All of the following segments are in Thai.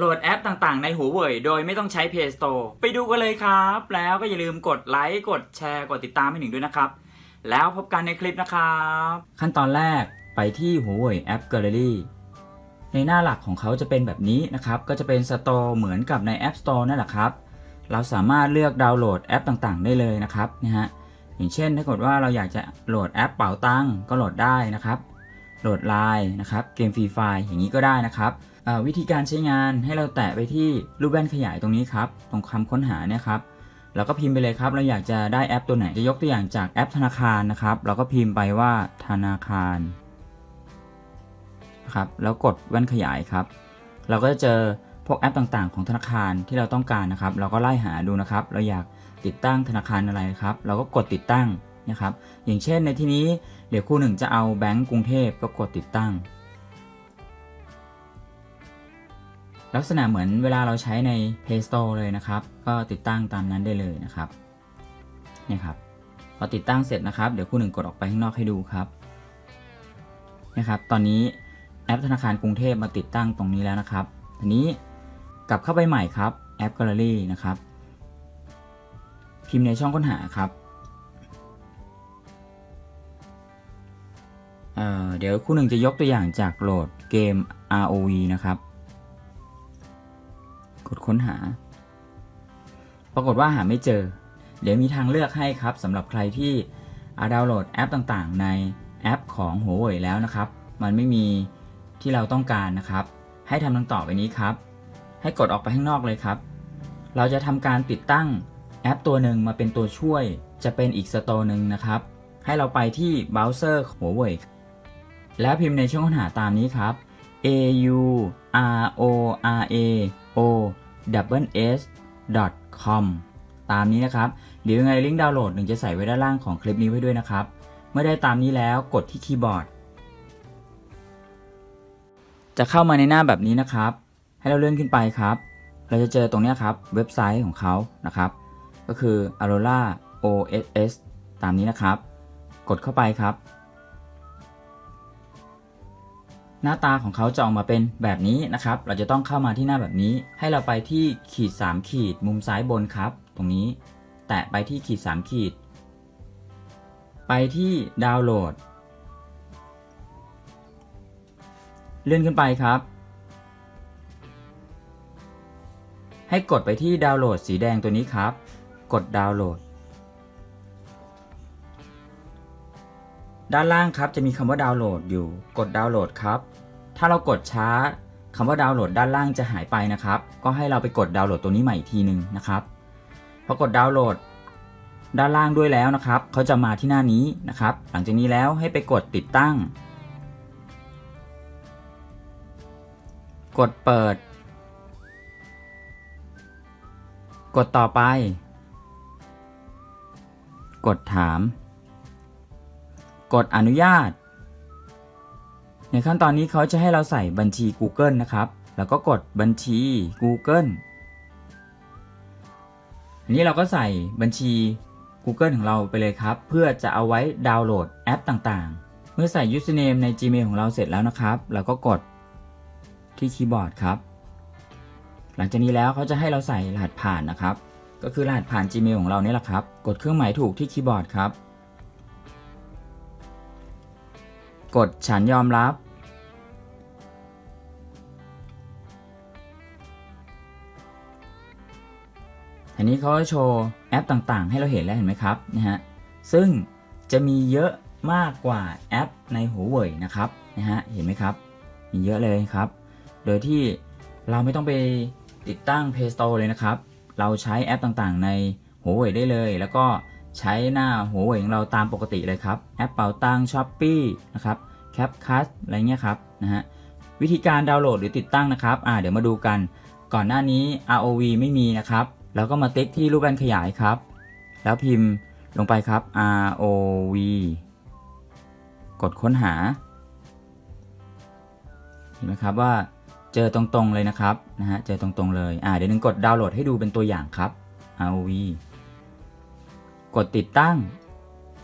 โหลดแอปต่างๆในหัวเว่ยโดยไม่ต้องใช้ Play Store ไปดูกันเลยครับ แล้วก็อย่าลืมกดไลค์กดแชร์กดติดตามให้หนึ่งด้วยนะครับ แล้วพบกันในคลิปนะครับ ขั้นตอนแรกไปที่หัวเว่ยแอป Gallery ในหน้าหลักของเขาจะเป็นแบบนี้นะครับ ก็จะเป็น Store เหมือนกับใน App Store นั่นแหละครับ เราสามารถเลือกดาวน์โหลดแอปต่างๆ ได้เลยนะครับนะฮะอย่างเช่นถ้าเกิดว่าเราอยากจะโหลดแอปเป๋าตังก็โหลดได้นะครับ โหลดไลน์นะครับ เกมฟรีไฟล์อย่างนี้ก็ได้นะครับวิธีการใช้งานให้เราแตะไปที่รูปแว่นขยายตรงนี้ครับ ตรงคำค้นหาเนี่ยครับเราก็พิมพ์ไปเลยครับ เราอยากจะได้แอปตัวไหนจะยกตัวอย่างจากแอปธนาคารนะครับ เราก็พิมพ์ไปว่าธนาคารนะครับแล้วกดแว่นขยายครับ เราก็จะเจอพวกแอปต่างๆ ของธนาคารที่เราต้องการนะครับ เราก็ไล่หาดูนะครับ เราอยากติดตั้งธนาคารอะไรครับ เราก็กดติดตั้ง นะครับอย่างเช่นในที่นี้เดี๋ยวคู่หนึ่งจะเอาแบงก์กรุงเทพก็กดติดตั้ง ลักษณะเหมือนเวลาเราใช้ใน Play Store เลยนะครับ ก็ติดตั้งตามนั้นได้เลยนะครับนี่ครับพอติดตั้งเสร็จนะครับ เดี๋ยวคู่หนึ่งกดออกไปข้างนอกให้ดูครับนะครับ ตอนนี้แอปธนาคารกรุงเทพมาติดตั้งตรงนี้แล้วนะครับทีนี้กลับเข้าไปใหม่ครับแอป Gallery นะครับ พิมพ์ในช่องค้นหาครับ เเดี๋ยวคู่หนึ่งจะยกตัวอย่างจากโหลดเกม ROV นะครับ กดค้นหา ปรากฏว่าหาไม่เจอ เดี๋ยวมีทางเลือกให้ครับสำหรับใครที่ดาวน์โหลดแอปต่างๆ ในแอปของหัวเว่ยแล้วนะครับ มันไม่มีที่เราต้องการนะครับ ให้ทำดังต่อไปนี้ครับ ให้กดออกไปข้างนอกเลยครับ เราจะทำการติดตั้งแอปตัวหนึ่งมาเป็นตัวช่วย จะเป็นอีกสโตร์หนึ่งนะครับ ให้เราไปที่เบราว์เซอร์หัวเว่ย แล้วพิมพ์ในช่องค้นหาตามนี้ครับ a u r o r a o w s com ตามนี้นะครับ เดี๋ยวยังไงลิงก์ดาวน์โหลดหนึ่งจะใส่ไว้ด้านล่างของคลิปนี้ไว้ด้วยนะครับ เมื่อได้ตามนี้แล้วกดที่คีย์บอร์ด จะเข้ามาในหน้าแบบนี้นะครับ ให้เราเลื่อนขึ้นไปครับ เราจะเจอตรงนี้ครับ เว็บไซต์ของเขานะครับ ก็คือ Aurora OSS ตามนี้นะครับ กดเข้าไปครับ หน้าตาของเขาจะออกมาเป็นแบบนี้นะครับ เราจะต้องเข้ามาที่หน้าแบบนี้ ให้เราไปที่ขีด 3 ขีดมุมซ้ายบนครับ ตรงนี้ แตะไปที่ขีด 3 ขีด ไปที่ดาวน์โหลด เลื่อนขึ้นไปครับ ให้กดไปที่ดาวน์โหลดสีแดงตัวนี้ครับ กดดาวน์โหลด ด้านล่างครับจะมีคำว่าดาวน์โหลดอยู่ กดดาวน์โหลดครับ ถ้าเรากดช้าคำว่าดาวน์โหลดด้านล่างจะหายไปนะครับ ก็ให้เราไปกดดาวน์โหลดตัวนี้ใหม่อีกทีหนึ่งนะครับพอกดดาวน์โหลดด้านล่างด้วยแล้วนะครับเขาจะมาที่หน้านี้นะครับ หลังจากนี้แล้วให้ไปกดติดตั้ง กดเปิด กดต่อไป กดถาม กดอนุญาต ในขั้นตอนนี้เขาจะให้เราใส่บัญชี Google นะครับ แล้วก็กดบัญชี Google อันนี้เราก็ใส่บัญชี Google ของเราไปเลยครับ เพื่อจะเอาไว้ดาวน์โหลดแอปต่างๆ เมื่อใส่ username ใน Gmail ของเราเสร็จแล้วนะครับ เราก็กดที่คีย์บอร์ดครับ หลังจากนี้แล้วเขาจะให้เราใส่รหัสผ่านนะครับ ก็คือรหัสผ่าน Gmail ของเราเนี่ยแหละครับ กดเครื่องหมายถูกที่คีย์บอร์ดครับ กดฉันยอมรับ อันนี้เขาจะโชว์แอปต่างๆ ให้เราเห็นแล้วเห็นไหมครับนะฮะ ซึ่งจะมีเยอะมากกว่าแอปในหัวเว่ยนะครับนะฮะ เห็นไหมครับ มีเยอะเลยครับ โดยที่เราไม่ต้องไปติดตั้ง Play Store เลยนะครับ เราใช้แอปต่างๆ ในหัวเว่ยได้เลย แล้วก็ ใช้หน้าหัวเว่ยของเราตามปกติเลยครับ แอปเป๋าตังช้อปปี้นะครับแคปคัสอะไรเงี้ยครับนะฮะวิธีการดาวน์โหลดหรือติดตั้งนะครับอ่าเดี๋ยวมาดูกัน ก่อนหน้านี้ ROV ไม่มีนะครับ แล้วก็มาติ๊กที่รูปแว่นขยายครับ แล้วพิมพ์ลงไปครับ ROV กดค้นหา เห็นไหมครับว่าเจอตรงๆเลยนะครับนะฮะเจอตรงๆเลยอ่าเดี๋ยวนึงกดดาวน์โหลดให้ดูเป็นตัวอย่างครับ ROV กดติดตั้ง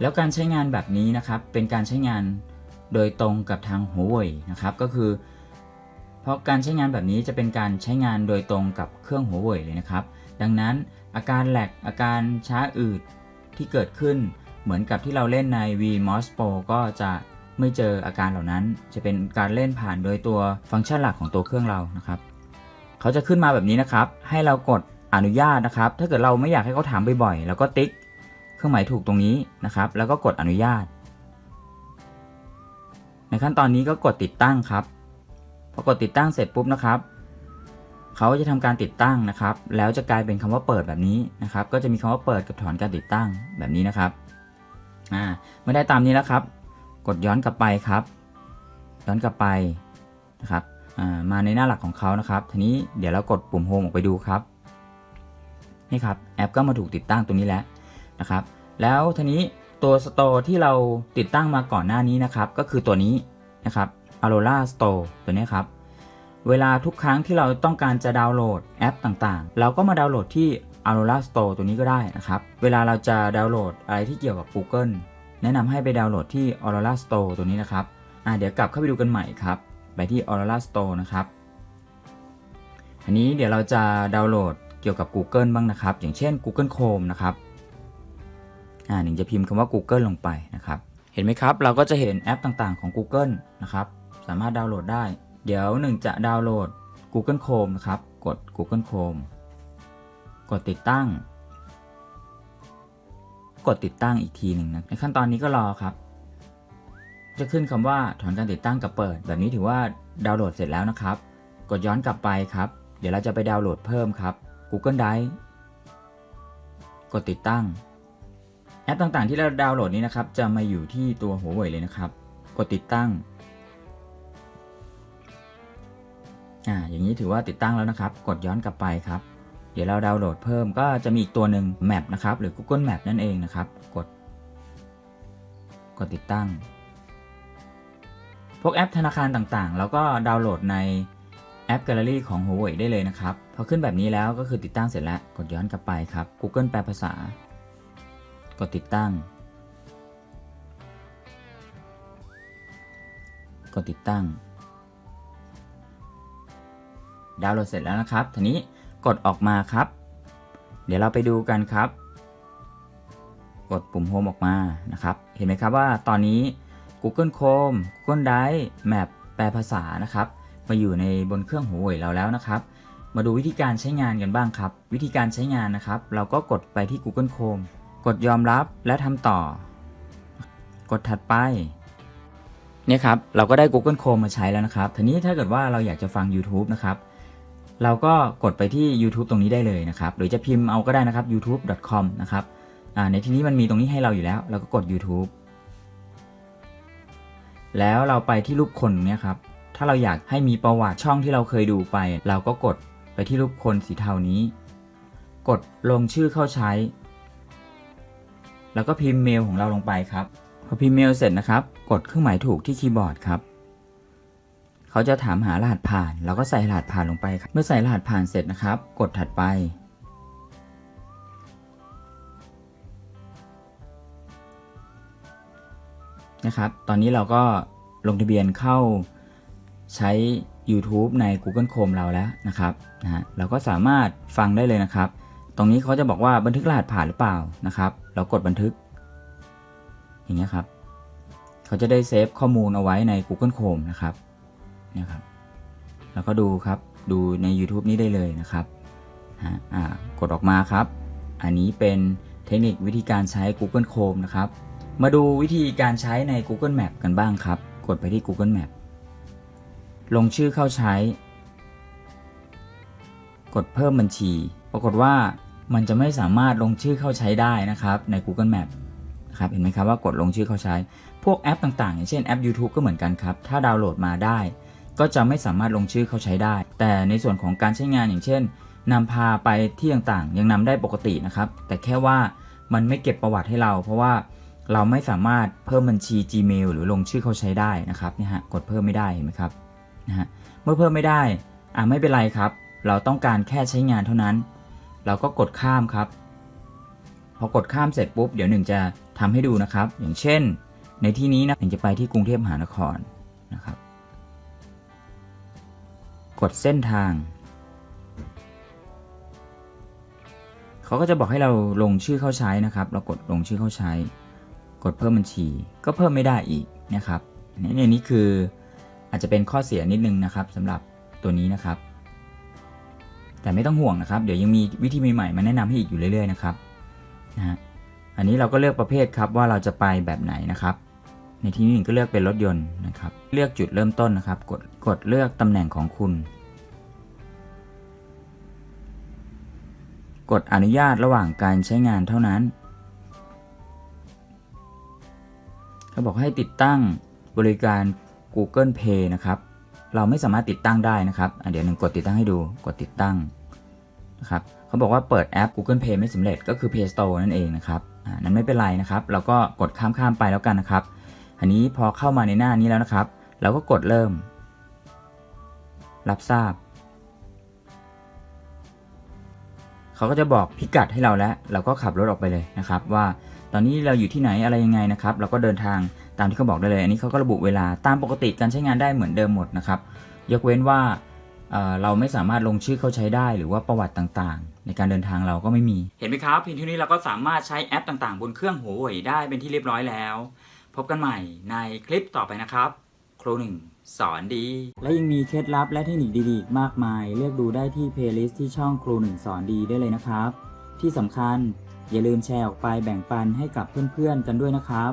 แล้วการใช้งานแบบนี้นะครับ เป็นการใช้งานโดยตรงกับทางหัวเว่ยนะครับ ก็คือ เพราะการใช้งานแบบนี้จะเป็นการใช้งานโดยตรงกับเครื่องหัวเว่ยเลยนะครับ ดังนั้นอาการแหลกอาการช้าอืดที่เกิดขึ้นเหมือนกับที่เราเล่นใน VMOS Pro ก็จะไม่เจออาการเหล่านั้น จะเป็นการเล่นผ่านโดยตัวฟังก์ชันหลักของตัวเครื่องเรานะครับ เขาจะขึ้นมาแบบนี้นะครับ ให้เรากดอนุญาตนะครับ ถ้าเกิดเราไม่อยากให้เขาถามบ่อยๆแล้วก็ติ๊ก เครื่องหมายถูกตรงนี้นะครับ แล้วก็กดอนุญาต ในขั้นตอนนี้ก็กดติดตั้งครับ พอกดติดตั้งเสร็จปุ๊บนะครับเขาจะทำการติดตั้งนะครับ แล้วจะกลายเป็นคำว่าเปิดแบบนี้นะครับ ก็จะมีคำว่าเปิดกับถอนการติดตั้งแบบนี้นะครับอ่าไม่ได้ตามนี้แล้วครับ กดย้อนกลับไปครับ ย้อนกลับไปนะครับอ่ามาในหน้าหลักของเขานะครับ ทีนี้เดี๋ยวเรากดปุ่มโฮมออกไปดูครับ นี่ครับ แอปก็มาถูกติดตั้งตรงนี้แล้ว นะครับ แล้วทีนี้ตัวสโตร์ที่เราติดตั้งมาก่อนหน้านี้นะครับ ก็คือตัวนี้นะครับ Aurora Store ตัวนี้ครับ เวลาทุกครั้งที่เราต้องการจะดาวน์โหลดแอปต่างๆ เราก็มาดาวน์โหลดที่ Aurora Store ตัวนี้ก็ได้นะครับ เวลาเราจะดาวน์โหลดอะไรที่เกี่ยวกับ Google แนะนำให้ไปดาวน์โหลดที่ Aurora Store ตัวนี้นะครับอ่าเดี๋ยวกลับเข้าไปดูกันใหม่ครับ ไปที่ Aurora Store นะครับ อันนี้เดี๋ยวเราจะดาวน์โหลดเกี่ยวกับ Google บ้างนะครับ อย่างเช่น Google Chrome นะครับ อ่าหนึ่งจะพิมพ์คำว่า Google ลงไปนะครับ เห็นไหมครับ เราก็จะเห็นแอปต่างๆของ Google นะครับ สามารถดาวน์โหลดได้ เดี๋ยวหนึ่งจะดาวน์โหลด Google Chrome นะครับ กด Google Chrome กดติดตั้ง กดติดตั้งอีกทีหนึ่งนะในขั้นตอนนี้ก็รอครับ จะขึ้นคำว่าถอนการติดตั้งกับเปิด แบบนี้ถือว่าดาวน์โหลดเสร็จแล้วนะครับ กดย้อนกลับไปครับ เดี๋ยวเราจะไปดาวน์โหลดเพิ่มครับ Google Drive กดติดตั้ง แอปต่างๆ ที่เราดาวน์โหลดนี้นะครับ จะมาอยู่ที่ตัวหัวเว่ยเลยนะครับ กดติดตั้ง อ่า อย่างนี้ถือว่าติดตั้งแล้วนะครับ กดย้อนกลับไปครับ เดี๋ยวเราดาวน์โหลดเพิ่มก็จะมีอีกตัวหนึ่ง Map นะครับ หรือ Google Map นั่นเองนะครับ กด กดติดตั้ง พวกแอปธนาคารต่างๆ เราก็ดาวน์โหลดในแอป Gallery ของ Huawei ได้เลยนะครับ พอขึ้นแบบนี้แล้วก็คือติดตั้งเสร็จแล้ว กดย้อนกลับไปครับ Google แปลภาษา กดติดตั้ง กดติดตั้ง ดาวน์โหลดเสร็จแล้วนะครับ ทีนี้กดออกมาครับ เดี๋ยวเราไปดูกันครับ กดปุ่มโฮมออกมานะครับ เห็นไหมครับว่าตอนนี้ Google Chrome Google Drive Map แปลภาษานะครับ มาอยู่ในบนเครื่องหัวเว่ยเราแล้วนะครับมาดูวิธีการใช้งานกันบ้างครับ วิธีการใช้งานนะครับ เราก็กดไปที่ Google Chrome กดยอมรับและทำต่อ กดถัดไปเนี่ยครับเราก็ได้ Google Chrome มาใช้แล้วนะครับทีนี้ถ้าเกิดว่าเราอยากจะฟัง YouTube นะครับ เราก็กดไปที่ YouTube ตรงนี้ได้เลยนะครับ หรือจะพิมพ์เอาก็ได้นะครับ youtube.com นะครับในที่นี้มันมีตรงนี้ให้เราอยู่แล้ว เราก็กด YouTube แล้วเราไปที่รูปคนเนี่ยครับ ถ้าเราอยากให้มีประวัติช่องที่เราเคยดูไป เราก็กดไปที่รูปคนสีเทานี้ กดลงชื่อเข้าใช้ แล้วก็พิมพ์เมลของเราลงไปครับ พอพิมพ์เมลเสร็จนะครับ กดเครื่องหมายถูกที่คีย์บอร์ดครับเขาจะถามหารหัสผ่านเราก็ใส่รหัสผ่านลงไปครับเมื่อใส่รหัสผ่านเสร็จนะครับ กดถัดไป นะครับ ตอนนี้เราก็ลงทะเบียนเข้าใช้ YouTube ใน Google Chrome เราแล้วนะครับนะฮะเราก็สามารถฟังได้เลยนะครับ ตรงนี้เขาจะบอกว่าบันทึกรหัสผ่านหรือเปล่านะครับ เรากดบันทึก อย่างเงี้ยครับ เขาจะได้เซฟข้อมูลเอาไว้ใน Google Chrome นะครับเนี่ยครับ แล้วก็ดูครับ ดูใน YouTube นี้ได้เลยนะครับฮะอ่ากดออกมาครับ อันนี้เป็นเทคนิควิธีการใช้ Google Chrome นะครับ มาดูวิธีการใช้ใน Google Map กันบ้างครับ กดไปที่ Google Map ลงชื่อเข้าใช้ กดเพิ่มบัญชี ปรากฏว่า มันจะไม่สามารถลงชื่อเข้าใช้ได้นะครับใน Google Map นะครับเห็นไหมครับว่ากดลงชื่อเข้าใช้ พวกแอปต่างๆ อย่างเช่นแอป YouTube ก็เหมือนกันครับ ถ้าดาวน์โหลดมาได้ ก็จะไม่สามารถลงชื่อเข้าใช้ได้ แต่ในส่วนของการใช้งานอย่างเช่นนำพาไปที่ต่างๆ ยังนำได้ปกตินะครับ แต่แค่ว่ามันไม่เก็บประวัติให้เรา เพราะว่าเราไม่สามารถเพิ่มบัญชี Gmail หรือลงชื่อเข้าใช้ได้นะครับเนี่ยฮะกดเพิ่มไม่ได้เห็นไหมครับนะฮะเมื่อเพิ่มไม่ได้อ่าไม่เป็นไรครับ เราต้องการแค่ใช้งานเท่านั้น เราก็กดข้ามครับ พอกดข้ามเสร็จปุ๊บ เดี๋ยวหนึ่งจะทำให้ดูนะครับ อย่างเช่น ในที่นี้นะหนึ่งจะไปที่กรุงเทพมหานครนะครับ กดเส้นทาง เขาก็จะบอกให้เราลงชื่อเข้าใช้นะครับ เรากดลงชื่อเข้าใช้ กดเพิ่มบัญชี ก็เพิ่มไม่ได้อีกนะครับอันนี้เนี่ยนี่คืออาจจะเป็นข้อเสียนิดนึงนะครับสำหรับตัวนี้นะครับ แต่ไม่ต้องห่วงนะครับ เดี๋ยวยังมีวิธีใหม่ๆมาแนะนำให้อีกอยู่เรื่อยๆนะครับนะฮะอันนี้เราก็เลือกประเภทครับว่าเราจะไปแบบไหนนะครับ ในที่นี้ก็เลือกเป็นรถยนต์นะครับ เลือกจุดเริ่มต้นนะครับ กดกดเลือกตำแหน่งของคุณ กดอนุญาตระหว่างการใช้งานเท่านั้นเขาบอกให้ติดตั้งบริการ Google Pay นะครับ เราไม่สามารถติดตั้งได้นะครับเดี๋ยวหนึ่งกดติดตั้งให้ดู กดติดตั้งนะครับเขาบอกว่าเปิดแอป Google Pay ไม่สำเร็จก็คือ Play Store นั่นเองนะครับอ่านั้นไม่เป็นไรนะครับ เราก็กดข้ามๆไปแล้วกันนะครับ อันนี้พอเข้ามาในหน้านี้แล้วนะครับ เราก็กดเริ่ม รับทราบ เขาก็จะบอกพิกัดให้เราแล้ว เราก็ขับรถออกไปเลยนะครับ ว่าตอนนี้เราอยู่ที่ไหนอะไรยังไงนะครับ เราก็เดินทาง ตามที่เขาบอกได้เลย อันนี้เขาก็ระบุเวลาตามปกติการใช้งานได้เหมือนเดิมหมดนะครับ ยกเว้นว่าเเราไม่สามารถลงชื่อเข้าใช้ได้หรือว่าประวัติต่างๆ ในการเดินทางเราก็ไม่มี เห็นไหมครับเพียงเท่านี้เราก็สามารถใช้แอปต่างๆ บนเครื่องหัวเว่ยได้เป็นที่เรียบร้อยแล้ว พบกันใหม่ในคลิปต่อไปนะครับ ครูหนึ่งสอนดี และยังมีเคล็ดลับและเทคนิคดีๆมากมาย เลือกดูได้ที่เพลย์ลิสต์ที่ช่องครูหนึ่งสอนดีได้เลยนะครับ ที่สำคัญอย่าลืมแชร์ออกไปแบ่งปันให้กับเพื่อนๆกันด้วยนะครับ